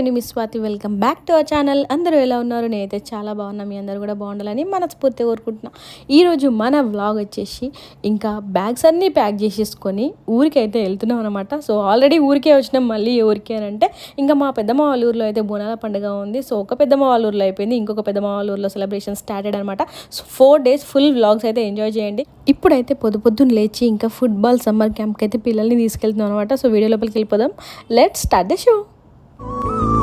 నేను miss Swathi. Welcome back to our channel అందరూ ఎలా ఉన్నారు? నేనైతే చాలా బాగున్నా. మీ అందరూ కూడా బాగుండాలని మనస్ఫూర్తి కోరుకుంటున్నా. ఈరోజు మన వ్లాగ్ వచ్చేసి ఇంకా బ్యాగ్స్ అన్నీ ప్యాక్ చేసేసుకొని ఊరికైతే వెళ్తున్నాం అనమాట సో ఆల్రెడీ ఊరికే వచ్చినాం. మళ్ళీ ఊరికే అని అంటే ఇంకా మా పెద్దమ్మ వాళ్ళ ఊర్లో అయితే బోనాల పండుగ ఉంది. సో ఒక పెద్దమ్మ వాళ్ళ ఊర్లో అయిపోయింది. ఇంకొక పెద్దమ్మ వాళ్ళ ఊర్లో సెలబ్రేషన్ స్టార్టెడ్ అనమాట so four days full vlogs అయితే ఎంజాయ్ చేయండి. ఇప్పుడైతే పొద్దు పొద్దున్న లేచి ఇంకా ఫుట్బాల్ సమ్మర్ క్యాంప్కి అయితే పిల్లల్ని తీసుకెళ్తున్నాం అనమాట సో వీడియో లోపలికి వెళ్ళిపోదాం. Let start the show Thank you.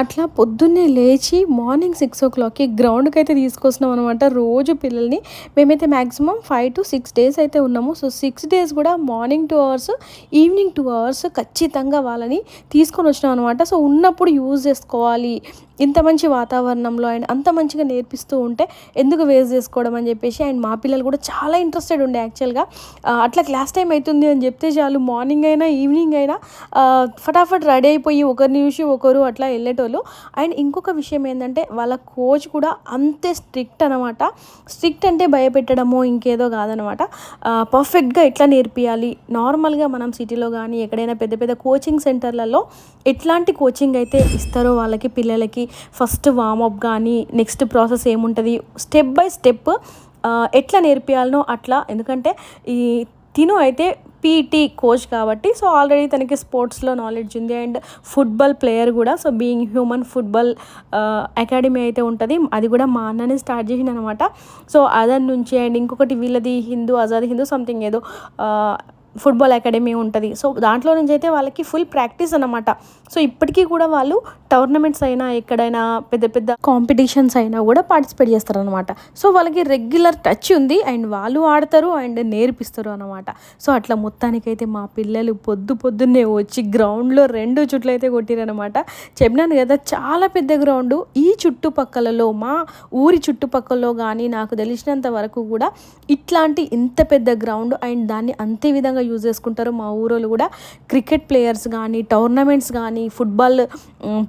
అట్లా పొద్దున్నే లేచి మార్నింగ్ సిక్స్ ఓ క్లాక్కి గ్రౌండ్కి అయితే తీసుకొస్తున్నాం అనమాట రోజు పిల్లల్ని మేమైతే maximum five to six days అయితే ఉన్నాము. సో సిక్స్ డేస్ కూడా morning two hours evening two hours ఖచ్చితంగా వాళ్ళని తీసుకొని వచ్చినాం అనమాట సో ఉన్నప్పుడు యూజ్ చేసుకోవాలి. ఇంత మంచి వాతావరణంలో అండ్ అంత మంచిగా నేర్పిస్తూ ఉంటే ఎందుకు వేస్ట్ చేసుకోవడం అని చెప్పేసి అండ్ మా పిల్లలు కూడా చాలా ఇంట్రెస్టెడ్ ఉండే యాక్చువల్గా. అట్లా క్లాస్ టైం అవుతుంది అని చెప్తే చాలు మార్నింగ్ అయినా ఈవినింగ్ అయినా ఫటాఫట్ రెడీ అయిపోయి ఒకరిని చూసి ఒకరు అట్లా వెళ్ళేటోళ్ళు అండ్ ఇంకొక విషయం ఏంటంటే వాళ్ళ కోచ్ కూడా అంతే స్ట్రిక్ట్ అనమాట స్ట్రిక్ట్ అంటే భయపెట్టడమో ఇంకేదో కాదనమాట పర్ఫెక్ట్గా ఎట్లా నేర్పియాలి? నార్మల్గా మనం సిటీలో కానీ ఎక్కడైనా పెద్ద పెద్ద కోచింగ్ సెంటర్లలో ఎట్లాంటి కోచింగ్ అయితే ఇస్తారో వాళ్ళకి పిల్లలకి ఫస్ట్ వామప్ కానీ నెక్స్ట్ ప్రాసెస్ ఏముంటుంది? స్టెప్ బై స్టెప్ ఎట్లా నేర్పియాలనో అట్లా. ఎందుకంటే ఈ తిను అయితే పీటీ కోచ్ కాబట్టి సో ఆల్రెడీ తనకి స్పోర్ట్స్లో నాలెడ్జ్ ఉంది. అండ్ ఫుట్బాల్ ప్లేయర్ కూడా so Being Human football academy అయితే ఉంటుంది. అది కూడా మా అన్ననే స్టార్ట్ చేసింది అనమాట సో అదర్ నుంచి అండ్ ఇంకొకటి వీళ్ళది హిందూ ఆజాద్ హిందూ సంథింగ్ ఏదో ఫుట్బాల్ అకాడమీ ఉంటుంది. సో దాంట్లో నుంచి అయితే వాళ్ళకి ఫుల్ ప్రాక్టీస్ అనమాట సో ఇప్పటికీ కూడా వాళ్ళు టోర్నమెంట్స్ అయినా ఎక్కడైనా పెద్ద పెద్ద కాంపిటీషన్స్ అయినా కూడా పార్టిసిపేట్ చేస్తారనమాట సో వాళ్ళకి రెగ్యులర్ టచ్ ఉంది. అండ్ వాళ్ళు ఆడతారు అండ్ నేర్పిస్తారు అనమాట సో అట్లా మొత్తానికైతే మా పిల్లలు పొద్దు పొద్దున్నే వచ్చి గ్రౌండ్లో రెండు చుట్లు అయితే కొట్టిరనమాట చెప్పినాను కదా చాలా పెద్ద గ్రౌండ్. ఈ చుట్టుపక్కలలో మా ఊరి చుట్టుపక్కలలో కానీ నాకు తెలిసినంత వరకు కూడా ఇట్లాంటి ఇంత పెద్ద గ్రౌండ్ అండ్ దాన్ని అంతే విధంగా యూజ్ చేసుకుంటారు. మా ఊరోళ్ళు కూడా క్రికెట్ ప్లేయర్స్ కానీ టోర్నమెంట్స్ కానీ ఫుట్బాల్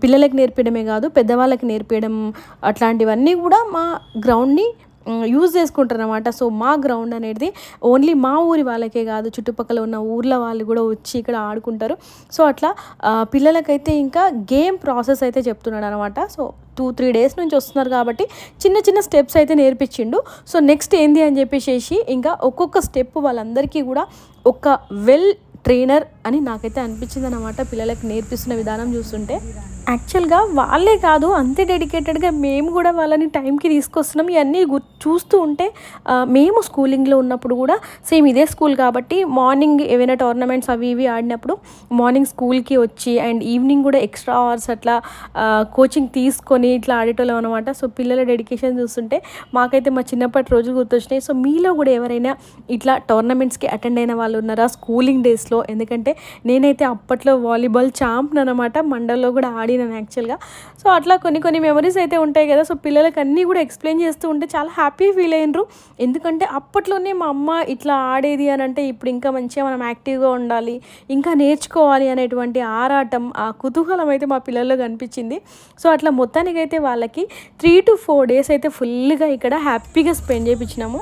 పిల్లలకి నేర్పించడమే కాదు పెద్దవాళ్ళకి నేర్పించడం అట్లాంటివన్నీ కూడా మా గ్రౌండ్ని యూజ్ చేసుకుంటారు అనమాట సో మా గ్రౌండ్ అనేది ఓన్లీ మా ఊరి వాళ్ళకే కాదు చుట్టుపక్కల ఉన్న ఊర్ల వాళ్ళు కూడా వచ్చి ఇక్కడ ఆడుకుంటారు. సో అట్లా పిల్లలకైతే ఇంకా గేమ్ ప్రాసెస్ అయితే చెప్తున్నాడు అనమాట సో టూ త్రీ డేస్ నుంచి వస్తున్నారు కాబట్టి చిన్న చిన్న స్టెప్స్ అయితే నేర్పించిండు. సో నెక్స్ట్ ఏంది అని చెప్పేసి ఇంకా ఒక్కొక్క స్టెప్ వాళ్ళందరికీ కూడా ఒక వెల్ ట్రైనర్ అని నాకైతే అనిపించింది అనమాట పిల్లలకి నేర్పిస్తున్న విధానం చూస్తుంటే. యాక్చువల్గా వాళ్ళే కాదు అంతే డెడికేటెడ్గా మేము కూడా వాళ్ళని టైంకి తీసుకొస్తున్నాం. ఇవన్నీ గు చూస్తూ ఉంటే మేము స్కూలింగ్లో ఉన్నప్పుడు కూడా సేమ్ ఇదే స్కూల్ కాబట్టి మార్నింగ్ ఏవైనా టోర్నమెంట్స్ అవి ఇవి ఆడినప్పుడు మార్నింగ్ స్కూల్కి వచ్చి అండ్ ఈవినింగ్ కూడా ఎక్స్ట్రా అవర్స్ అట్లా కోచింగ్ తీసుకొని ఇట్లా ఆడేటోళ్ళం అనమాట సో పిల్లల డెడికేషన్ చూస్తుంటే మాకైతే మా చిన్నప్పటి రోజులు గుర్తొచ్చినాయి. సో మీలో కూడా ఎవరైనా ఇట్లా టోర్నమెంట్స్కి అటెండ్ అయిన వాళ్ళు ఉన్నారా? స్కూలింగ్ డేస్లో ఎందుకంటే నేనైతే అప్పట్లో వాలీబాల్ ఛాంప్ను అనమాట మండల్లో కూడా ఆడినాను యాక్చువల్గా. సో అట్లా కొన్ని కొన్ని మెమరీస్ అయితే ఉంటాయి కదా. సో పిల్లలకి అన్నీ కూడా ఎక్స్ప్లెయిన్ చేస్తూ ఉంటే చాలా హ్యాపీ ఫీల్ అయినరు. ఎందుకంటే అప్పట్లోనే మా అమ్మ ఇట్లా ఆడేది అని అంటే ఇప్పుడు ఇంకా మంచిగా మనం యాక్టివ్గా ఉండాలి ఇంకా నేర్చుకోవాలి అనేటువంటి ఆరాటం ఆ కుతూహలం అయితే మా పిల్లల్లో కనిపించింది. సో అట్లా మొత్తానికైతే వాళ్ళకి త్రీ టు ఫోర్ డేస్ అయితే ఫుల్గా ఇక్కడ హ్యాపీగా స్పెండ్ చేయించినాము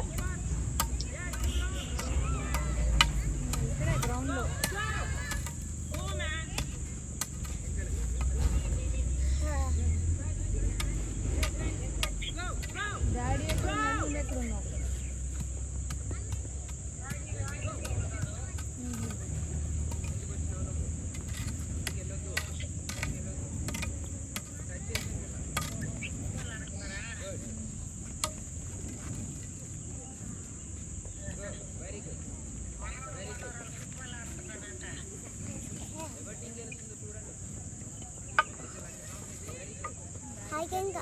चिकन का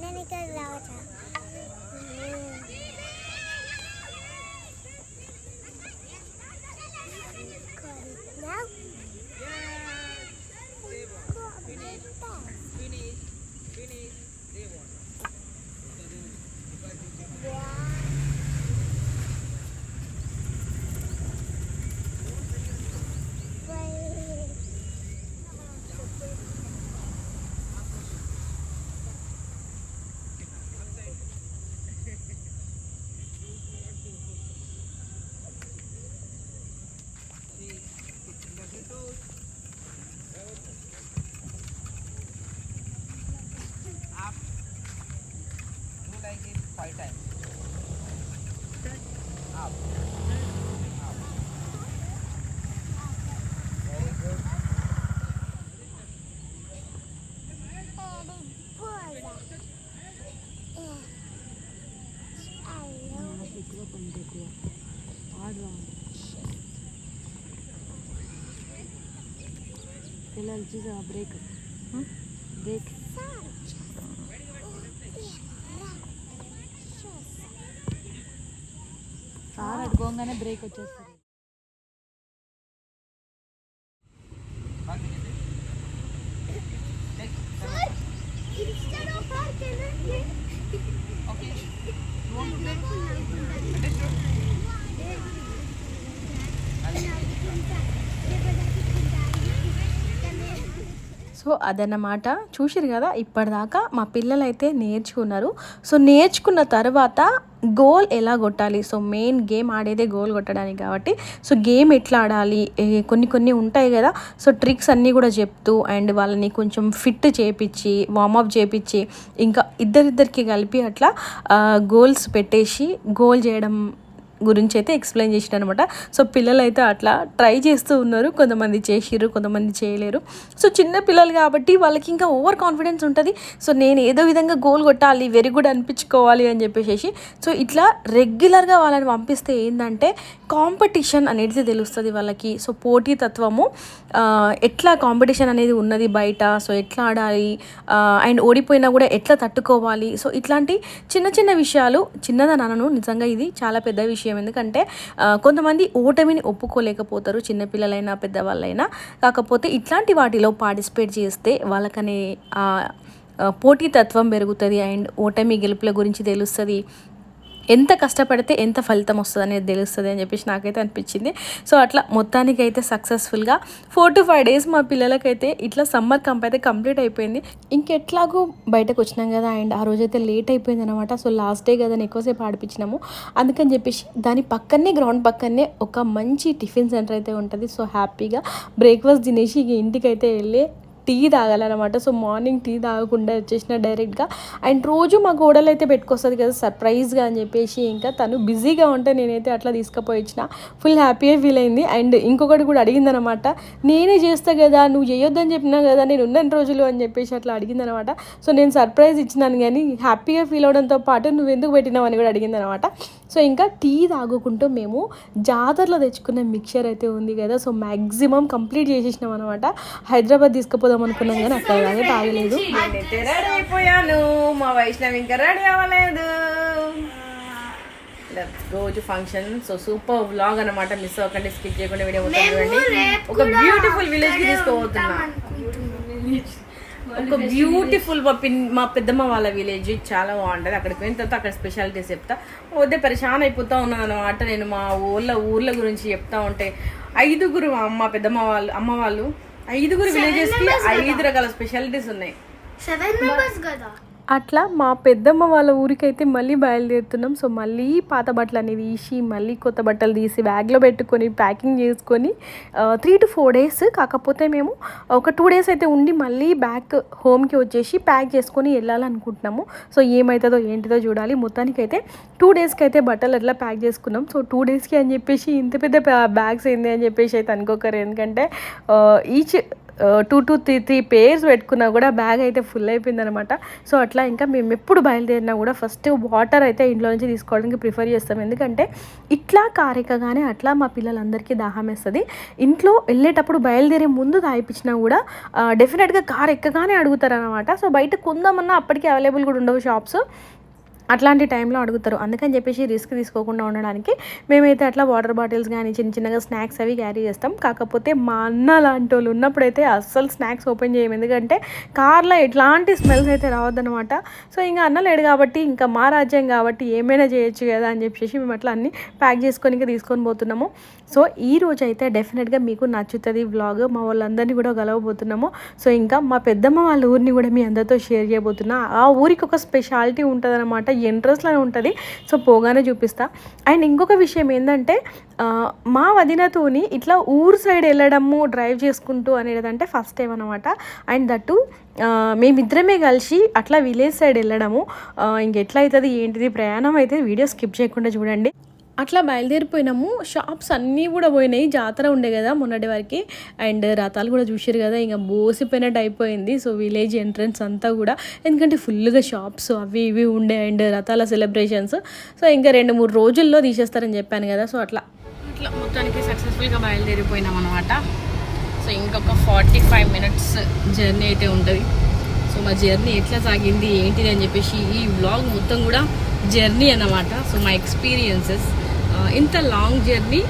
मैंने कर रहा था। పిల్లలు చూసా బ్రేక్ బ్రేక్ సార్ అడుకోగానే బ్రేక్ వచ్చేస్తుంది సో అదన్నమాట. చూసిరు కదా ఇప్పటిదాకా మా పిల్లలైతే నేర్చుకున్నారు. సో నేర్చుకున్న తర్వాత గోల్ ఎలా కొట్టాలి? సో మెయిన్ గేమ్ ఆడేదే గోల్ కొట్టడానికి కాబట్టి. సో గేమ్ ఎట్లా ఆడాలి? కొన్ని కొన్ని ఉంటాయి కదా. సో ట్రిక్స్ అన్నీ కూడా చెప్తూ అండ్ వాళ్ళని కొంచెం ఫిట్ చేపించి వార్మప్ చేపించి ఇంకా ఇద్దరిద్దరికి కలిపి అట్లా గోల్స్ పెట్టేసి గోల్ చేయడం గురించి అయితే ఎక్స్ప్లెయిన్ చేసిన అనమాట సో పిల్లలు అయితే అట్లా ట్రై చేస్తూ ఉన్నారు. కొంతమంది చేసిర్రు కొంతమంది చేయలేరు. సో చిన్న పిల్లలు కాబట్టి వాళ్ళకి ఇంకా ఓవర్ కాన్ఫిడెన్స్ ఉంటుంది. సో నేను ఏదో విధంగా గోల్ కొట్టాలి వెరీ గుడ్ అనిపించుకోవాలి అని చెప్పేసి సో ఇట్లా రెగ్యులర్గా వాళ్ళని పంపిస్తే ఏంటంటే కాంపిటీషన్ అనేది తెలుస్తుంది వాళ్ళకి. సో పోటీ తత్వము ఎట్లా కాంపిటీషన్ అనేది ఉన్నది బయట? సో ఎట్లా ఆడాలి? అండ్ ఓడిపోయినా కూడా ఎట్లా తట్టుకోవాలి? సో ఇట్లాంటి చిన్న చిన్న విషయాలు చిన్నదనను నిజంగా ఇది చాలా పెద్ద విషయం. ఎందుకంటే కొంతమంది ఓటమిని ఒప్పుకోలేకపోతారు చిన్నపిల్లలైనా పెద్దవాళ్ళైనా. కాకపోతే ఇట్లాంటి వాటిలో పార్టిసిపేట్ చేస్తే వాళ్ళకనే పోటీతత్వం పెరుగుతుంది. అండ్ ఓటమి గెలుపుల గురించి తెలుస్తుంది. ఎంత కష్టపడితే ఎంత ఫలితం వస్తుంది అనేది తెలుస్తుంది అని చెప్పేసి నాకైతే అనిపించింది. సో అట్లా మొత్తానికి అయితే సక్సెస్ఫుల్గా ఫోర్ టు ఫైవ్ డేస్ మా పిల్లలకైతే ఇట్లా సమ్మర్ కంప్ అయితే కంప్లీట్ అయిపోయింది. ఇంకెట్లాగో బయటకు వచ్చినాం కదా అండ్ ఆ రోజైతే లేట్ అయిపోయింది అనమాట సో లాస్ట్ డే కదా అని ఎక్కువసేపు ఆడిపించినాము. అందుకని చెప్పేసి దాని పక్కనే గ్రౌండ్ పక్కనే ఒక మంచి టిఫిన్ సెంటర్ అయితే ఉంటుంది. సో హ్యాపీగా బ్రేక్ఫాస్ట్ తినేసి ఇంటికి అయితే వెళ్ళి టీ తాగాలన్నమాట. సో మార్నింగ్ టీ తాగకుండా వచ్చేసిన డైరెక్ట్గా. అండ్ రోజు మా గోడలు అయితే పెట్టుకొస్తుంది కదా సర్ప్రైజ్గా అని చెప్పేసి ఇంకా తను బిజీగా ఉంటే నేనైతే అట్లా తీసుకుపోయి ఇచ్చిన ఫుల్ హ్యాపీగా ఫీల్ అయింది. అండ్ ఇంకొకటి కూడా అడిగిందనమాట నేనే చేస్తా కదా నువ్వు చేయొద్దని చెప్పినా కదా నేను ఉన్నన్ని రోజులు అని చెప్పేసి అట్లా అడిగిందనమాట సో నేను సర్ప్రైజ్ ఇచ్చినాను కానీ హ్యాపీగా ఫీల్ అవడంతో పాటు నువ్వు ఎందుకు పెట్టినావు అని కూడా అడిగిందనమాట సో ఇంకా టీ తాగుకుంటూ మేము జాతరలో తెచ్చుకున్న మిక్చర్ అయితే ఉంది కదా సో మ్యాక్సిమం కంప్లీట్ చేసేసినాం అనమాట హైదరాబాద్ తీసుకుపోదాం అనుకున్నాం కానీ అక్కడ కానీ తాగలేదు. రెడీ అయిపోయాను. మా వైష్ణవి ఇంకా రెడీ అవ్వలేదు. రోజు ఫంక్షన్ సో సూపర్ వ్లాగ్ అనమాట మిస్ అవ్వకండి స్కిప్ చేయకుండా వీడియో చూడండి. ఒక బ్యూటిఫుల్ విలేజ్కి తీసుకోబోతున్నా ఒక బ్యూటిఫుల్ మా పిన్ మా పెద్దమ్మ వాళ్ళ విలేజ్ చాలా బాగుంటుంది. అక్కడికి పోయిన తర్వాత అక్కడ స్పెషాలిటీస్ చెప్తా. వద్దే పరిశాన్ అయిపోతా ఉన్నాను అనమాట నేను మా ఊళ్ళ ఊర్ల గురించి చెప్తా ఉంటే. ఐదుగురు మా అమ్మ పెద్దమ్మ వాళ్ళు అమ్మ వాళ్ళు ఐదుగురు విలేజెస్కి ఐదు రకాల స్పెషాలిటీస్ ఉన్నాయి. సెవెన్ మెంబర్స్ కదా? అట్లా మా పెద్దమ్మ వాళ్ళ ఊరికైతే మళ్ళీ బయలుదేరుతున్నాం. సో మళ్ళీ పాత బట్టలు అనేవి తీసి మళ్ళీ కొత్త బట్టలు తీసి బ్యాగ్లో పెట్టుకొని ప్యాకింగ్ చేసుకొని త్రీ టు ఫోర్ డేస్ కాకపోతే మేము ఒక టూ డేస్ అయితే ఉండి మళ్ళీ బ్యాక్ హోమ్కి వచ్చేసి ప్యాక్ చేసుకొని వెళ్ళాలనుకుంటున్నాము. సో ఏమవుతుందో ఏంటిదో చూడాలి. మొత్తానికి అయితే టూ డేస్కి అయితే బట్టలు అట్లా ప్యాక్ చేసుకున్నాం. సో టూ డేస్కి అని చెప్పేసి ఇంత పెద్ద బ్యాగ్స్ ఏంది అని చెప్పేసి అయితే అనుకోకరు. ఎందుకంటే each two two three three pairs పెట్టుకున్నా కూడా బ్యాగ్ అయితే ఫుల్ అయిపోయింది అనమాట సో అట్లా ఇంకా మేము ఎప్పుడు బయలుదేరినా కూడా ఫస్ట్ వాటర్ అయితే ఇంట్లో నుంచి తీసుకోవడానికి ప్రిఫర్ చేస్తాం. ఎందుకంటే ఇట్లా కారెక్కగానే అట్లా మా పిల్లలందరికీ దాహం వేస్తుంది. ఇంట్లో వెళ్ళేటప్పుడు బయలుదేరే ముందు తాగిపించినా కూడా డెఫినెట్గా కార్ ఎక్కగానే అడుగుతారనమాట సో బయట కొందామన్నా అప్పటికి అవైలబుల్ కూడా ఉండవు షాప్స్ అట్లాంటి టైంలో అడుగుతారు. అందుకని చెప్పేసి రిస్క్ తీసుకోకుండా ఉండడానికి మేమైతే అట్లా వాటర్ బాటిల్స్ కానీ చిన్న చిన్నగా స్నాక్స్ అవి క్యారీ చేస్తాం. కాకపోతే మా అన్న లాంటి వాళ్ళు ఉన్నప్పుడైతే అస్సలు స్నాక్స్ ఓపెన్ చేయము ఎందుకంటే కార్లో ఎట్లాంటి స్మెల్స్ అయితే రావద్దనమాట సో ఇంకా అన్న లేడు కాబట్టి ఇంకా మా రాజ్యం కాబట్టి ఏమైనా చేయొచ్చు కదా అని చెప్పేసి మేము అట్లా అన్ని ప్యాక్ చేసుకొని తీసుకొని పోతున్నాము. సో ఈ రోజు అయితే డెఫినెట్గా మీకు నచ్చుతుంది వ్లాగ్. మా వాళ్ళందరినీ కూడా కలవబోతున్నాము. సో ఇంకా మా పెద్దమ్మ వాళ్ళ ఊరిని కూడా మీ అందరితో షేర్ చేయబోతున్నా. ఆ ఊరికి ఒక స్పెషాలిటీ ఉంటుంది ఇంట్రెస్ట్లో ఉంటుంది. సో పోగానే చూపిస్తా. అండ్ ఇంకొక విషయం ఏంటంటే మా వదినతోని ఇట్లా ఊరు సైడ్ వెళ్ళడము డ్రైవ్ చేసుకుంటూ అనేది అంటే ఫస్ట్ టైం అనమాట అండ్ దట్టు మేమిద్దరమే కలిసి అట్లా విలేజ్ సైడ్ వెళ్ళడము. ఇంకెట్లా అవుతుంది ఏంటిది ప్రయాణం అయితే వీడియో స్కిప్ చేయకుండా చూడండి. అట్లా బయలుదేరిపోయినాము. షాప్స్ అన్నీ కూడా పోయినాయి. జాతర ఉండే కదా మొన్నటి వరకు. అండ్ రథాలు కూడా చూసారు కదా ఇంకా బోసిపోయినట్టు అయిపోయింది. సో విలేజ్ ఎంట్రన్స్ అంతా కూడా. ఎందుకంటే ఫుల్గా షాప్స్ అవి ఇవి ఉండే అండ్ రథాల సెలబ్రేషన్స్ సో ఇంకా రెండు మూడు రోజుల్లో తీసేస్తారని చెప్పాను కదా. సో అట్లా. ఇట్లా మొత్తానికి సక్సెస్ఫుల్గా బయలుదేరిపోయినాం అనమాట సో ఇంకొక ఫార్టీ ఫైవ్ మినిట్స్ జర్నీ అయితే ఉంటుంది. సో మా జర్నీ ఎట్లా సాగింది ఏంటిది అని చెప్పేసి ఈ వ్లాగ్ మొత్తం కూడా జర్నీ అన్నమాట. సో మా ఎక్స్పీరియన్సెస్ ఇంత long journey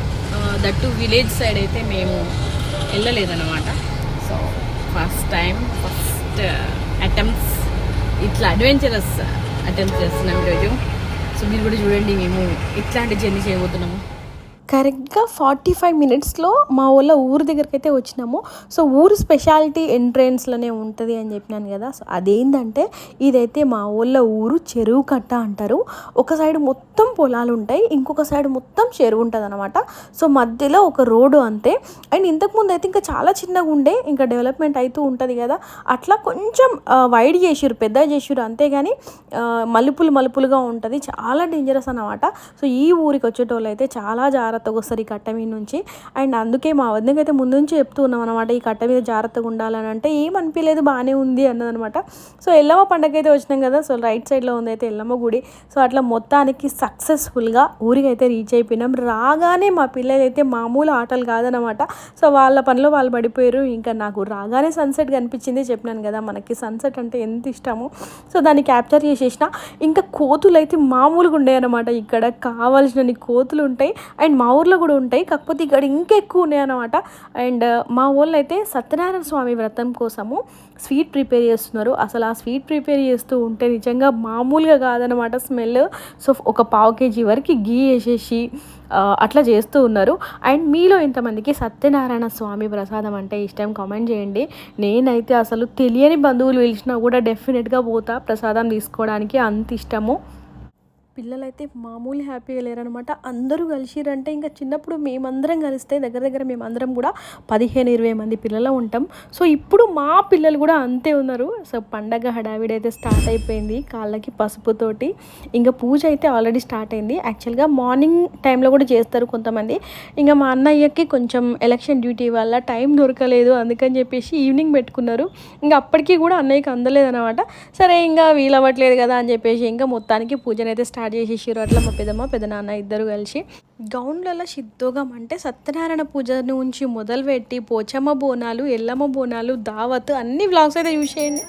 that village side అయితే మేము వెళ్ళలేదన్నమాట. So first time first attempts ఇట్లా అడ్వెంచరస్ అటెంప్ట్ చేస్తున్నాం ఈరోజు. సో మీరు కూడా చూడండి మేము ఇట్లాంటి జర్నీ చేయబోతున్నాము. కరెక్ట్గా ఫార్టీ ఫైవ్ మినిట్స్లో మా ఊళ్ళో ఊరు దగ్గరికి అయితే వచ్చినాము. సో ఊరు స్పెషాలిటీ ఎంట్రెన్స్లోనే ఉంటుంది అని చెప్పినాను కదా. సో అదేంటంటే ఇదైతే మా ఊళ్ళో ఊరు చెరువు కట్ట అంటారు. ఒక సైడ్ మొత్తం పొలాలు ఉంటాయి ఇంకొక సైడ్ మొత్తం చెరువు ఉంటుంది అనమాట సో మధ్యలో ఒక రోడ్డు అంతే. అండ్ ఇంతకుముందు అయితే ఇంకా చాలా చిన్నగా ఉండే ఇంకా డెవలప్మెంట్ అవుతూ ఉంటుంది కదా. అట్లా కొంచెం వైడ్ చేసిర్రు పెద్ద చేసిర్రు అంతేగాని మలుపులు మలుపులుగా ఉంటుంది. చాలా డేంజరస్ అనమాట సో ఈ ఊరికి వచ్చేటోళ్ళు అయితే చాలా జాగ్రత్తగా వస్తారు ఈ కట్ట మీద నుంచి. అండ్ అందుకే మా వద్దకి అయితే ముందు నుంచి చెప్తూ ఉన్నాం అనమాట ఈ కట్ట మీద జాగ్రత్తగా ఉండాలని అంటే ఏం అనిపించలేదు బాగానే ఉంది అన్నదనమాట సో ఎల్లమ్మ పండగ అయితే వచ్చినాం కదా సో రైట్ సైడ్లో ఉంది అయితే ఎల్లమ్మ గుడి. సో అట్లా మొత్తానికి సక్సెస్ఫుల్గా ఊరికి అయితే రీచ్ అయిపోయినాం. రాగానే మా పిల్లలు అయితే మామూలు ఆటలు కాదనమాట సో వాళ్ళ పనిలో వాళ్ళు పడిపోయారు. ఇంకా నాకు రాగానే సన్సెట్ కనిపించింది చెప్పినాను కదా మనకి సన్సెట్ అంటే ఎంత ఇష్టమో. సో దాన్ని క్యాప్చర్ చేసేసిన. ఇంకా కోతులు అయితే మామూలుగా ఉండే అనమాట ఇక్కడ కావాల్సినన్ని కోతులు ఉంటాయి. అండ్ మా ఊర్లో కూడా ఉంటాయి. కాకపోతే ఇక్కడ ఇంకెక్కువ ఉన్నాయి అనమాట అండ్ మా ఊళ్ళో అయితే సత్యనారాయణ స్వామి వ్రతం కోసము స్వీట్ ప్రిపేర్ చేస్తున్నారు. అసలు ఆ స్వీట్ ప్రిపేర్ చేస్తూ ఉంటే నిజంగా మామూలుగా కాదనమాట స్మెల్. సో ఒక పావు కేజీ వరకు గీ వేసేసి అట్లా చేస్తూ ఉన్నారు. అండ్ మీలో ఇంతమందికి సత్యనారాయణ స్వామి ప్రసాదం అంటే ఇష్టం కామెంట్ చేయండి. నేనైతే అసలు తెలియని బంధువులు పిలిచినా కూడా డెఫినెట్గా పోతా ప్రసాదం తీసుకోవడానికి అంత ఇష్టము. పిల్లలైతే మామూలు హ్యాపీగా లేరనమాట అందరూ కలిసిరంటే ఇంకా చిన్నప్పుడు మేమందరం కలిస్తే దగ్గర దగ్గర మేమందరం కూడా పదిహేను ఇరవై మంది పిల్లలు ఉంటాం. సో ఇప్పుడు మా పిల్లలు కూడా అంతే ఉన్నారు. సో పండగ హడావిడి అయితే స్టార్ట్ అయిపోయింది కాళ్ళకి పసుపుతోటి ఇంకా పూజ అయితే ఆల్రెడీ స్టార్ట్ అయింది. యాక్చువల్గా మార్నింగ్ టైంలో కూడా చేస్తారు కొంతమంది. ఇంకా మా అన్నయ్యకి కొంచెం ఎలక్షన్ డ్యూటీ వల్ల టైం దొరకలేదు అందుకని చెప్పేసి ఈవినింగ్ పెట్టుకున్నారు. ఇంకా అప్పటికీ కూడా అన్నయ్యకి అందలేదు అనమాట సరే ఇంకా వీలవ్వట్లేదు కదా అని చెప్పేసి ఇంకా మొత్తానికి పూజనైతే స్టార్ట్ స్టార్ట్ చేసేసారు అట్లా మా పెద్దమ్మ పెద్దనాన్న ఇద్దరు కలిసి గౌన్లలో సిద్ధోగం అంటే సత్యనారాయణ పూజ నుంచి మొదలుపెట్టి పోచమ్మ బోనాలు ఎల్లమ్మ బోనాలు దావత్ అన్ని బ్లాగ్స్ అయితే చూసేయండి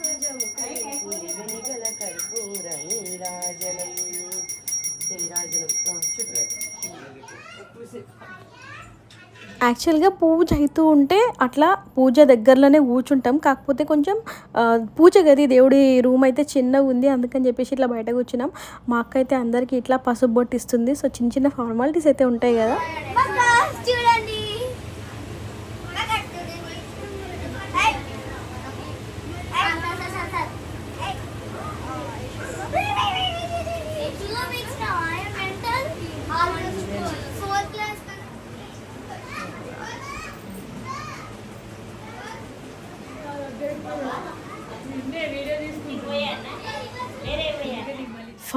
యాక్చువల్గా పూజ అవుతూ ఉంటే అట్లా పూజ దగ్గరలోనే కూర్చుంటాం. కాకపోతే కొంచెం పూజ గది దేవుడి రూమ్ అయితే చిన్నగా ఉంది. అందుకని చెప్పేసి ఇట్లా బయట కూర్చున్నాం మా అక్క అయితే అందరికీ ఇట్లా పసుపు బొట్టిస్తుంది సో చిన్న చిన్న ఫార్మాలిటీస్ అయితే ఉంటాయి కదా. చూడండి.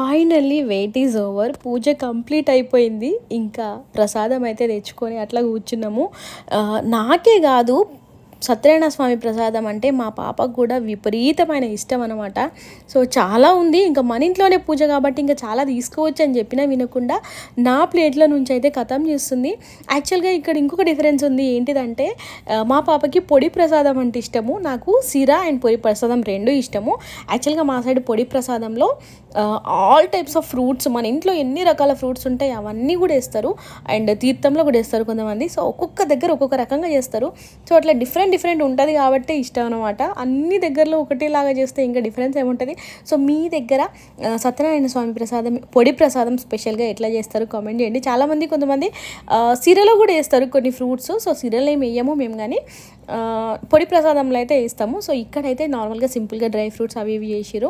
Finally wait is over puja complete అయిపోయింది. ఇంకా ప్రసాదం అయితే తెచ్చుకొని అట్లా కూర్చున్నాము. నాకే కాదు సత్యనారాయణ స్వామి ప్రసాదం అంటే మా పాపకు కూడా విపరీతమైన ఇష్టం అనమాట సో చాలా ఉంది. ఇంకా మన ఇంట్లోనే పూజ కాబట్టి ఇంకా చాలా తీసుకోవచ్చు అని చెప్పినా వినకుండా నా ప్లేట్ల నుంచి అయితే కథం చేస్తుంది. యాక్చువల్గా ఇక్కడ ఇంకొక డిఫరెన్స్ ఉంది. ఏంటిదంటే మా పాపకి పొడి ప్రసాదం అంటే ఇష్టము. నాకు సిరా అండ్ పొడి ప్రసాదం రెండు ఇష్టము. యాక్చువల్గా మా సైడ్ పొడి ప్రసాదంలో ఆల్ టైప్స్ ఆఫ్ ఫ్రూట్స్ మన ఇంట్లో ఎన్ని రకాల ఫ్రూట్స్ ఉంటాయి అవన్నీ కూడా వేస్తారు. అండ్ తీర్థంలో కూడా వేస్తారు కొంతమంది. సో ఒక్కొక్క దగ్గర ఒక్కొక్క రకంగా చేస్తారు. సో అట్లా డిఫరెంట్ డిఫరెంట్ ఉంటుంది కాబట్టి ఇష్టం అనమాట అన్ని దగ్గరలో ఒకటేలాగా చేస్తే ఇంకా డిఫరెన్స్ ఏముంటుంది? సో మీ దగ్గర సత్యనారాయణ స్వామి ప్రసాదం పొడి ప్రసాదం స్పెషల్గా ఎట్లా చేస్తారు? కామెంట్ చేయండి. చాలామంది కొంతమంది సిరలో కూడా వేస్తారు కొన్ని ఫ్రూట్స్ సో సిరలు ఏమి వేయము మేము కానీ పొడి ప్రసాదంలో అయితే వేస్తాము. సో ఇక్కడైతే నార్మల్గా సింపుల్గా డ్రై ఫ్రూట్స్ అవి ఇవి చేసిరు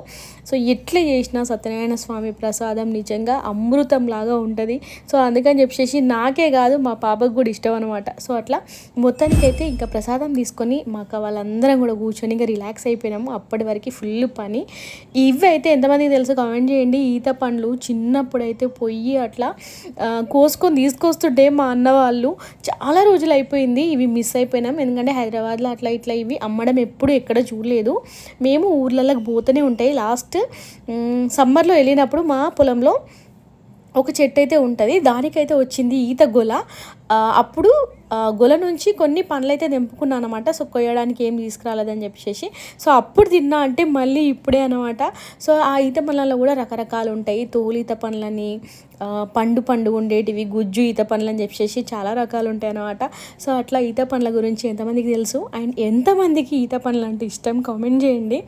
సో ఎట్లా చేసినా సత్యనారాయణ స్వామి ప్రసాదం నిజంగా అమృతంలాగా ఉంటుంది. సో అందుకని చెప్పేసి నాకే కాదు మా పాపకు కూడా ఇష్టం అనమాట సో అట్లా మొత్తానికైతే ఇంకా ప్రసాదం తీసుకొని మాకు వాళ్ళందరం కూడా కూర్చొని ఇంకా రిలాక్స్ అయిపోయినాము. అప్పటి వరకు ఫుల్ పని. ఇవి అయితే ఎంతమందికి తెలుసు కామెంట్ చేయండి. ఈత పండ్లు చిన్నప్పుడు అయితే పొయ్యి అట్లా కోసుకొని తీసుకొస్తుంటే మా అన్న వాళ్ళు చాలా రోజులు అయిపోయింది. ఇవి మిస్ అయిపోయినాం. ఎందుకంటే హైదరాబాద్లో అట్లా ఇట్లా ఇవి అమ్మడం ఎప్పుడు ఎక్కడ చూడలేదు. మేము ఊర్లలోకి పోతూనే ఉంటాయి. లాస్ట్ సమ్మర్లో వెళ్ళినప్పుడు మా పొలంలో ఒక చెట్టు అయితే ఉంటుంది. దానికైతే వచ్చింది ఈత గొల. అప్పుడు గుల గొల నుంచి కొన్ని పనులు అయితే తెంపుకున్నాను అనమాట సో కొయ్యడానికి ఏం తీసుకురాలేదని చెప్పేసి. సో అప్పుడు తిన్నా అంటే మళ్ళీ ఇప్పుడే అనమాట సో ఆ ఈత పనులలో కూడా రకరకాలు ఉంటాయి తోలు ఈత పండు పండు ఉండేటివి గుజ్జు ఈత పనులు అని చెప్పేసి చాలా రకాలు ఉంటాయి అనమాట సో అట్లా ఈత పనుల గురించి ఎంతమందికి తెలుసు? అండ్ ఎంతమందికి ఈత పనులు అంటే ఇష్టం? కామెంట్ చేయండి.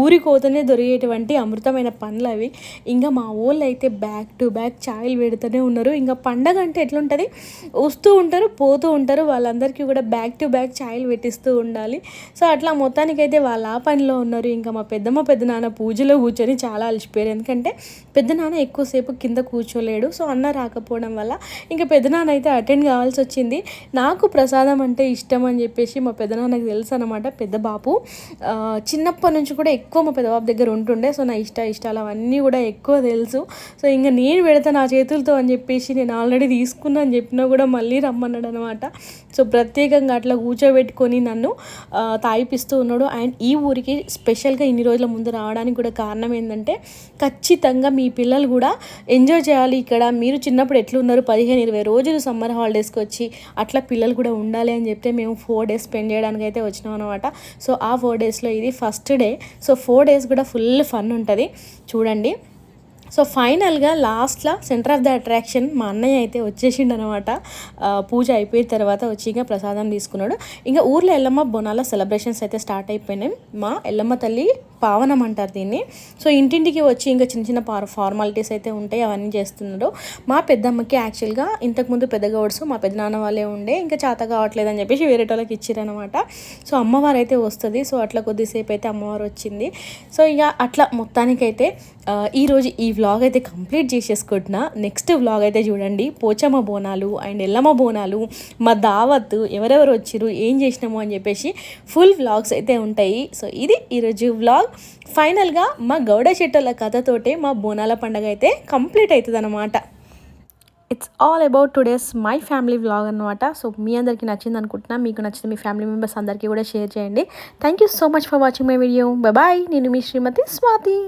ఊరి కోతనే దొరికేటువంటి అమృతమైన పనులు అవి. ఇంకా మా ఊళ్ళో అయితే బ్యాక్ టు బ్యాక్ ఛాయలు పెడుతూనే ఉన్నారు. ఇంకా పండగ అంటే ఎట్లుంటుంది? వస్తూ ఉంటారు పోతూ ఉంటారు. వాళ్ళందరికీ కూడా బ్యాక్ టు బ్యాక్ ఛాయలు పెట్టిస్తూ ఉండాలి. సో అట్లా మొత్తానికైతే వాళ్ళు ఆ పనిలో ఉన్నారు. ఇంకా మా పెద్దమ్మ పెద్ద నాన్న పూజలో కూర్చొని చాలా అలసిపోయారు. ఎందుకంటే పెద్ద నాన్న ఎక్కువసేపు కింద కూర్చోలేడు. సో అన్న రాకపోవడం వల్ల ఇంకా పెద్ద నాన్న అయితే అటెండ్ కావాల్సి వచ్చింది. నాకు ప్రసాదం అంటే ఇష్టం అని చెప్పేసి మా పెద్దనాన్నకు తెలుసు అనమాట పెద్ద బాపు. చిన్నప్పటి నుంచి కూడా ఎక్కువ మా పెద్ద బాబు దగ్గర ఉంటుండే. సో నా ఇష్ట ఇష్టాలు అవన్నీ కూడా ఎక్కువ తెలుసు. సో ఇంకా నేను పెడతా నా చేతులతో అని చెప్పేసి నేను ఆల్రెడీ తీసుకున్నా అని చెప్పినా కూడా మళ్ళీ రమ్మన్నాడు అనమాట సో ప్రత్యేకంగా అట్లా కూర్చోబెట్టుకొని నన్ను తాయిపిస్తూ తాగిపిస్తూ ఉన్నాడు. అండ్ ఈ ఊరికి స్పెషల్గా ఇన్ని రోజుల ముందు రావడానికి కూడా కారణం ఏంటంటే ఖచ్చితంగా మీ పిల్లలు కూడా ఎంజాయ్ చేయాలి ఇక్కడ. మీరు చిన్నప్పుడు ఎట్లున్నారు? పదిహేను ఇరవై రోజులు సమ్మర్ హాలిడేస్కి వచ్చి అట్లా పిల్లలు కూడా ఉండాలి అని చెప్తే మేము ఫోర్ డేస్ స్పెండ్ చేయడానికి అయితే వచ్చినాం అనమాట. సో ఆ ఫోర్ డేస్లో ఇది first day. So four days కూడా ఫుల్ ఫన్ ఉంటుంది. చూడండి. సో ఫైనల్గా లాస్ట్లో సెంటర్ ఆఫ్ ద అట్రాక్షన్ మా అన్నయ్య అయితే వచ్చేసిండు అనమాట పూజ అయిపోయిన తర్వాత వచ్చి ఇంకా ప్రసాదం తీసుకున్నాడు. ఇంకా ఊర్లో ఎల్లమ్మ బోనాల సెలబ్రేషన్స్ అయితే స్టార్ట్ అయిపోయినాయి. మా ఎల్లమ్మ తల్లి పావనం అంటారు దీన్ని. సో ఇంటింటికి వచ్చి ఇంకా చిన్న చిన్న ఫార్ ఫార్మాలిటీస్ అయితే ఉంటాయి అవన్నీ చేస్తున్నారు మా పెద్దమ్మకి యాక్చువల్గా ఇంతకుముందు పెద్ద గౌడ్స్ మా పెద్దనాన్న వాళ్ళే ఉండే. ఇంకా చేత కావట్లేదని చెప్పేసి వేరే వాళ్ళకి ఇచ్చారనమాట. సో అమ్మవారు అయితే వస్తుంది. సో అట్లా కొద్దిసేపు అయితే అమ్మవారు వచ్చింది. సో ఇక అట్లా మొత్తానికైతే ఈరోజు ఈ వ్లాగ్ అయితే కంప్లీట్ చేసేసుకుంటున్నా. నెక్స్ట్ వ్లాగ్ అయితే చూడండి. పోచమ్మ బోనాలు అండ్ ఎల్లమ్మ బోనాలు మా దావత్ ఎవరెవరు వచ్చారు ఏం చేసినాము అని చెప్పేసి ఫుల్ వ్లాగ్స్ అయితే ఉంటాయి. సో ఇది ఈరోజు వ్లాగ్ ఫైనల్గా మా గౌడ చెట్టుల కథతోటే మా బోనాల పండగ అయితే కంప్లీట్ అవుతుంది అనమాట it's all about today's my family vlog అనమాట సో మీ అందరికీ నచ్చింది అనుకుంటున్నా. మీకు నచ్చిన మీ ఫ్యామిలీ మెంబర్స్ అందరికీ కూడా షేర్ చేయండి. Thank you so much for watching my video bye నేను మీ శ్రీమతి స్వాతి.